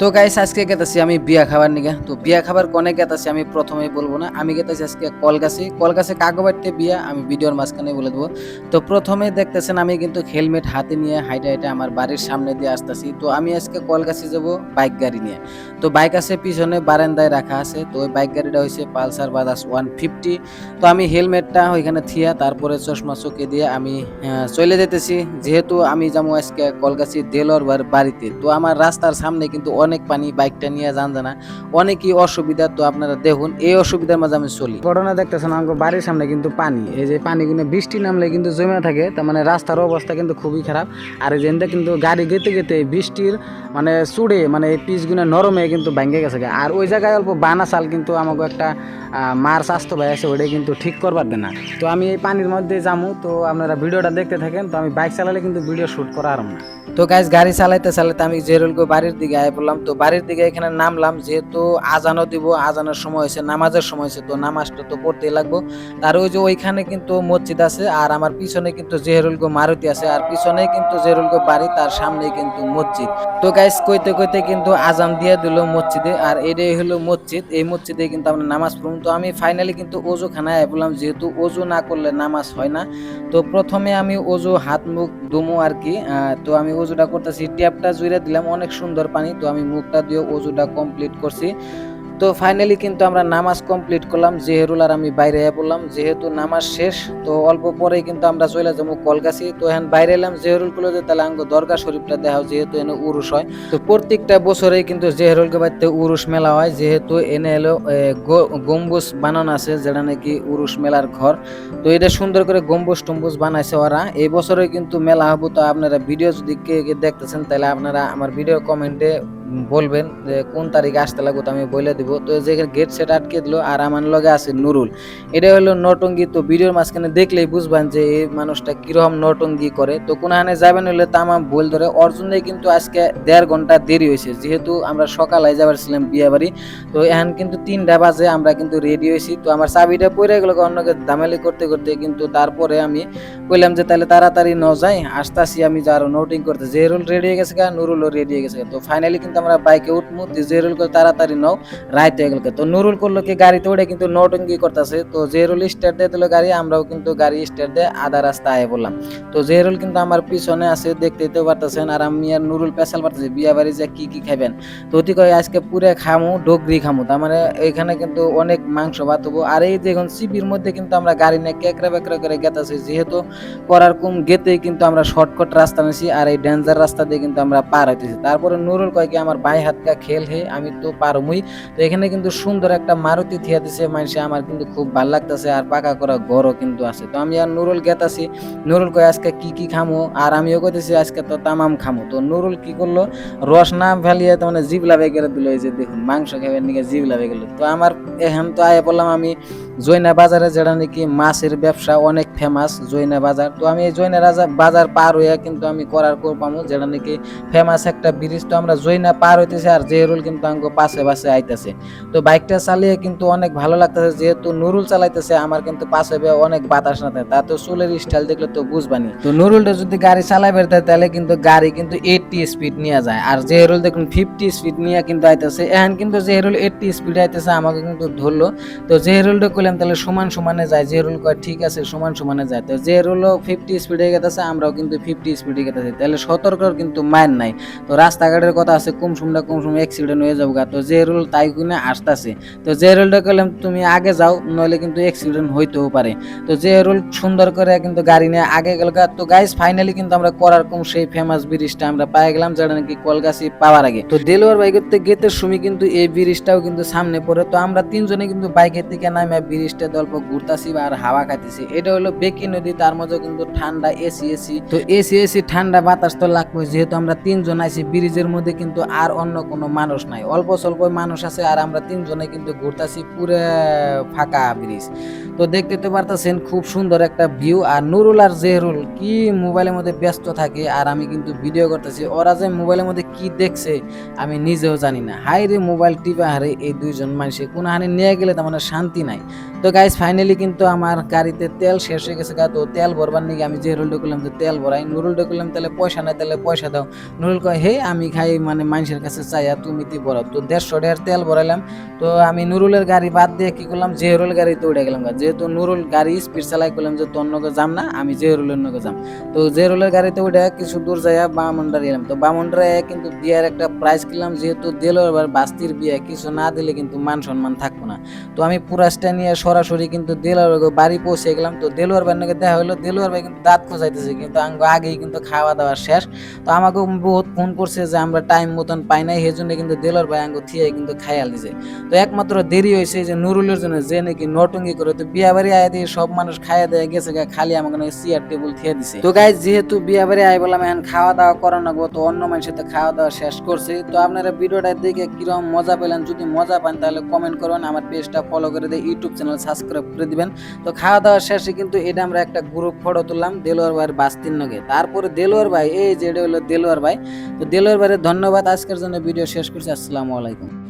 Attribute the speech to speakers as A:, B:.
A: তো গাইস আজকে গেতাছি আমি বিয়া খাবার নিগে। তো বিয়া খাবার কোনে গেতাছি আমি প্রথমেই বলব না। আমি গেতাছি আজকে কলগাছি। কলগাছে কাগবাড়িতে বিয়া, আমি ভিডিওর মাঝখানে বলে দেবো। তো প্রথমে দেখতেছেন আমি কিন্তু হেলমেট হাতে নিয়ে হাইটে হাইটে আমার বাড়ির সামনে দিয়ে আসতেছি। তো আমি আজকে কলগাছি যাব বাইক গাড়ি নিয়ে। তো বাইক আছে পিছনে, বারান্দায় রাখা আছে। তো ওই বাইক গাড়িটা হয়েছে পালসার বাজাজ ওয়ান ফিফটি। তো আমি হেলমেটটা ওইখানে থিয়া তারপরে চশমা চোখে দিয়ে আমি চলে যেতেছি। যেহেতু আমি যাব আজকে কলগাছি দেলোর বাড়িতে। তো আমার রাস্তার সামনে কিন্তু অনেক পানি বাইকটা নিয়ে যান জানা। অনেকই অসুবিধা তো আপনারা দেখুন এই অসুবিধার মাঝে আমি চলি। ঘটনা দেখতেছেন আমার বাড়ির সামনে কিন্তু পানি। এই যে পানিগুলো বৃষ্টি নামলে কিন্তু জমে থাকে তার মানে রাস্তার অবস্থা কিন্তু খুবই খারাপ। আর এই যে কিন্তু গাড়ি গেতে গেতে বৃষ্টির মানে চুড়ে মানে এই পিচগুলো নরমে কিন্তু ভেঙে গেছে আর ওই জায়গায় অল্প বানা চাল কিন্তু আমাকে একটা মার স্বাস্থ্য ভাই আছে ওইটাই কিন্তু ঠিক করবার দেয় না। তো আমি এই পানির মধ্যে যাব তো আপনারা ভিডিওটা দেখতে থাকেন তো আমি বাইক চালালে কিন্তু ভিডিও শ্যুট করা আরাম না। তো গাইজ গাড়ি চালাইতে চালাইতে আমি জেরুলগো বাড়ির দিকে আয় পড়লাম। তো বাড়ির দিকে এখানে নামলাম, যেহেতু আজানও দিব, আজানের সময় হয়েছে, নামাজের সময় হয়েছে, তো নামাজটা তো পড়তেই লাগবো। তার ওই যে ওইখানে কিন্তু মসজিদ আছে, আর আমার পিছনে কিন্তু জেহরুলগো মারুতি আছে, আর পিছনে কিন্তু জেহরুলগো বাড়ি, তার সামনে কিন্তু মসজিদ। তো গাইস কইতে কইতে কিন্তু আজান দিয়ে দিল মসজিদে, আর এটাই হলো মসজিদ। এই মসজিদে কিন্তু আমরা নামাজ পড়ুন তো আমি ফাইনালি কিন্তু অজু খানায় বললাম যেহেতু অজু না করলে নামাজ হয় না। তো প্রথমে আমি অজু হাত মুখ দুমু আর কি তো আমি ওজুটা করতেছি, ট্যাপটা জুড়ে দিলাম, অনেক সুন্দর পানি, তো আমি মুখটা দিয়ে অজুটা কমপ্লিট করছি। তো ফাইনালি কিন্তু আমরা নামাজ কমপ্লিট করলাম, জেহেরুল আর আমি বাইরে পড়লাম। যেহেতু নামাজ শেষ, তো অল্প পরেই কিন্তু আমরা চলে যাব কলকাছি। তো এখন বাইরে এলাম জেহেরুলগুলো যে তাহলে আঙ্গ দরগা শরীফটা দেখাও, যেহেতু এনে উরুস হয়। তো প্রত্যেকটা বছরেই কিন্তু জেহেরুলকে বাড়িতে উরুস মেলা হয়। যেহেতু এনে এলো গম্বুজ বানানো আছে, যেটা নাকি উরুস মেলার ঘর। তো এটা সুন্দর করে গম্বুজ টম্বুজ বানাইছে ওরা। এই বছরে কিন্তু মেলা হব। তো আপনারা ভিডিও যদি কে দেখতেছেন, তাহলে আপনারা আমার ভিডিও কমেন্টে বলবেন যে কোন তারিখে আসতে লাগবে তো আমি বলে দিব। তো যে গেট সেট আটকে দিল আর আমার লগে আছে নুরুল। এটা হলো নটঙ্গি। তো ভিডিওর মাঝখানে দেখলেই বুঝবেন যে এই মানুষটা কীরকম নটঙ্গি করে। তো কোনখানে যাবেন হলে তামাম বল ধরে। অর্জুনে কিন্তু আজকে দেড় ঘণ্টা দেরি হয়েছে। যেহেতু আমরা সকালে যাবার ছিলাম বিয়ে বাড়ি তো এখন কিন্তু তিনটা বাজে, আমরা কিন্তু রেডি হয়েছি। তো আমার চাবিটা পড়ে গেল অন্যকে দামালি করতে করতে। কিন্তু তারপরে আমি কইলাম যে তাহলে তাড়াতাড়ি ন যাই। আসতাছি আমি যারো নোটিং করতে। জেরুল রেডি হয়ে গেছে নুরুলও রেডি হয়ে গেছে তো ফাইনালি কিন্তু আমরা বাইকে উঠমু জেরুল করে তাড়াতাড়ি নাও, রাইত হয়ে গেল গা। তো নুরুল করল কি গাড়িতে উঠে কিন্তু নোটিংই করতেছে, তো জেরুল স্টার্ট দিয়ে দিল গাড়ি, আমরাও কিন্তু গাড়ি স্টার্ট দিয়ে আধা রাস্তা আয় বললাম। তো জেরুল কিন্তু আমার পিছনে আছে, দেখতে তো পারতেছেন, আর আমি আর নুরুল পেশাল পারতেছি, বিয়া বাড়ি যে কি কি খাবেন তো অতি কয় আজকে পুরে খামু, ডগরি খামু, তার মানে এখানে কিন্তু অনেক মাংস ভাত হব। আর এই দেখুন শিবির মধ্যে কিন্তু আমরা গাড়ি নিয়ে কেকড়া বেকড়া করে গেতাছি, যেহেতু করার কুম গেতেই কিন্তু আমরা শর্টকাট রাস্তা নিছি, আর এই ডেঞ্জার রাস্তা দিয়ে কিন্তু আমরা পার হইতেছি। তারপরে নুরুল কয় কি আমার বাই হাতটা খেল হে, আমি তো পারমুই। তো এখানে কিন্তু সুন্দর একটা মারুতি থিয়া দিছে মানুষে আমার কিন্তু খুব ভালো লাগতেছে আর পাকা করা ঘরও কিন্তু আছে। তো আমি আর নুরুল গেতাছি, নুরুল কয়, আজকে কি কি খামু? আর আমিও কইতেছি, আজকে তো তামাম খামু। তো নুরুল কি করল, রস না ফেলিয়ে তো মানে জিবলা বেগেরে দিল, এই যে দেখুন, মাংস খাবার নিকে জিবলা বেগে তো আমার এখন তো আয় বললাম আমি জৈনা বাজারে, যেটা নাকি মাছের ব্যবসা অনেক ফেমাস জৈনা বাজার। তো আমি এই জৈনা রাজা বাজার পার হইয়া কিন্তু আমি করার করপামু যেটা নাকি ফেমাস একটা ব্রিজ। তো আমরা জৈনা পার হইতেছে আর জেহরুল কিন্তু আমাকে পাশে পাশে আইতেছে। তো বাইকটা চালিয়ে কিন্তু অনেক ভালো লাগতেছে, যেহেতু নুরুল চালাইতেছে, আমার কিন্তু পাশে অনেক বাতাস না তা তো চুলের স্টাইল দেখলে তো বুঝবানি। তো নুরুলটা যদি গাড়ি চালাই বেরতে তাহলে কিন্তু গাড়ি কিন্তু এইটটি স্পিড নিয়ে যায়। আর জেহরুল দেখুন ফিফটি স্পিড নিয়ে কিন্তু আইতেছে। এখন কিন্তু জেহরুল এইটটি স্পিড আইতেছে, আমাকে কিন্তু ধরলো। তো জেহরুলটা কইলাম, তাহলে সমান সমানে যায়। জেহরুল কয়, ঠিক আছে, সমান সমানে যায়। তো জেহরুলও ফিফটি স্পিডে গেতেছে, আমরাও কিন্তু ফিফটি স্পিডে গেতেছি। তাহলে সতর্কর কিন্তু মায়ের নাই। তো রাস্তাঘাটের কথা আছে কম সুমটা কম সময় অ্যাক্সিডেন্ট হয়ে যাব। তো জেহরুল তাই কিনে আসতেছে। তো জেহরুলটা কইলাম তুমি আগে যাও, নইলে কিন্তু অ্যাক্সিডেন্ট হইতেও পারে। তো জেহরুল সুন্দর করে কিন্তু গাড়ি নিয়ে আগে গেল গা। তো গাইস ফাইনালি কিন্তু আমরা করার কম সেই ফেমাস ব্রিজটা আমরা পাই গেলাম, যেটা নাকি কলগাছি পাওয়ার আগে। তো দেলোয়ার বাইকের গেতের সময় কিন্তু এই ব্রিজটাও কিন্তু সামনে পড়ে। তো আমরা তিনজনে কিন্তু বাইকের থেকে নামে ব্রিজটা অল্প ঘুরতাছি আর হাওয়া খাইতেছি। এটা হলো বেকি নদী, তার মধ্যে কিন্তু ঠান্ডা এসি এসি তো এসি এসি ঠান্ডা বাতাস তো লাগবে যেহেতু আমরা তিনজন আছি ব্রিজের মধ্যে কিন্তু আর অন্য কোনো মানুষ নাই। অল্প স্বল্প মানুষ আছে আর আমরা তিনজনে কিন্তু ঘুরতাছি পুরো ফাঁকা ব্রিজ। তো দেখতে তো পারতেছেন খুব সুন্দর একটা ভিউ আর নুরুল আর জেহরুল কি মোবাইলের মধ্যে ব্যস্ত থাকে আর আমি কিন্তু ভিডিও করতেছি। ওরা যে মোবাইলের মধ্যে কি দেখছে আমি নিজেও জানি না। হাই রে মোবাইল টিপা হারে এই দুইজন মানুষে। কোন হানে নিয়ে গেলে তার মানে শান্তি নাই। তো গাইজ ফাইনালি কিন্তু আমার গাড়িতে তেল শেষ হয়ে গেছে গা। তো তেল ভরবার নাকি আমি যে রুল করলাম যে তেল ভরাই নুরুল করলাম, তাহলে পয়সা নাই, তাহলে পয়সা দাও। নুরুল কয়, হে, আমি খাই মানে মানুষের কাছে চাই আর তুমি তি ভরাও। তো দেড়শো টাকার তেল ভরাইলাম। তো আমি নুরুলের গাড়ি বাদ দিয়ে কি করলাম জেহরুল গাড়িতে উঠে গেলাম গা। যেহেতু নুরুল গাড়ি স্পিড চালাই করলাম যে তোর নগে যাম না, আমি জেহরুলের নগে যাম। তো জেহরুলের গাড়িতে উঠে কিছু দূর যাইয়া বামুন্ডার এলাম। তো বামুন্ডারে কিন্তু বিয়ার একটা প্রাইজ কিনলাম, যেহেতু দিল এবার বাস্তির বিয়ে, কিছু না দিলে কিন্তু মান সম্মান থাকব না। তো আমি পুরাসটা নিয়ে সরাসরি কিন্তু দেলোয়ার বাড়ি পৌঁছে গেলাম। তো দেলোয়ার ভাইয়ের নাকি দেখা হলো দেলোয়ার ভাই কিন্তু দাঁত খোঁজাইতেছে কিন্তু আঙ্গ আগেই কিন্তু খাওয়া দাওয়া শেষ। তো আমাকে বহুত ফোন করছে যে আমরা টাইম মতন পাই নাই সেই জন্য কিন্তু দেলোয়ার ভাই আঙ্গ থিয়ে কিন্তু খাইয়াল দিছে। তো একমাত্র দেরি হয়েছে যে নুরুলের জন্য যে নাকি নটঙ্গি করে, তো বিয়া বাড়ি আয় দিয়ে সব মানুষ খাইয়া দেয় গেছে খালি আমাকে চেয়ার টেবিল থিয়ে দিছে। তো গাই যেহেতু বিয়া বাড়ি আয় বললাম, এখন খাওয়া দাওয়া করানো তো অন্য মানুষের তো খাওয়া দাওয়া শেষ করছে। তো আপনারা ভিডিওটা দেখে কীরকম মজা পেলেন, যদি মজা পান তাহলে কমেন্ট করবেন, আমার পেজটা ফলো করে দিয়ে ইউটিউব চ্যানেল সাবস্ক্রাইব করে দিবেন। তো খাওয়া দাওয়া শেষে কিন্তু এটা আমরা একটা গ্রুপ ফটো তুললাম, দেলোয়ার ভাইয়ের বাস্তির নগে। তারপরে দেলোয়ার ভাই, এই যে এটা হলো দেলোয়ার ভাই, তো দেলোয়ার ভাইয়ের ধন্যবাদ। আজকের জন্য ভিডিও শেষ করছি। আসসালামু আলাইকুম।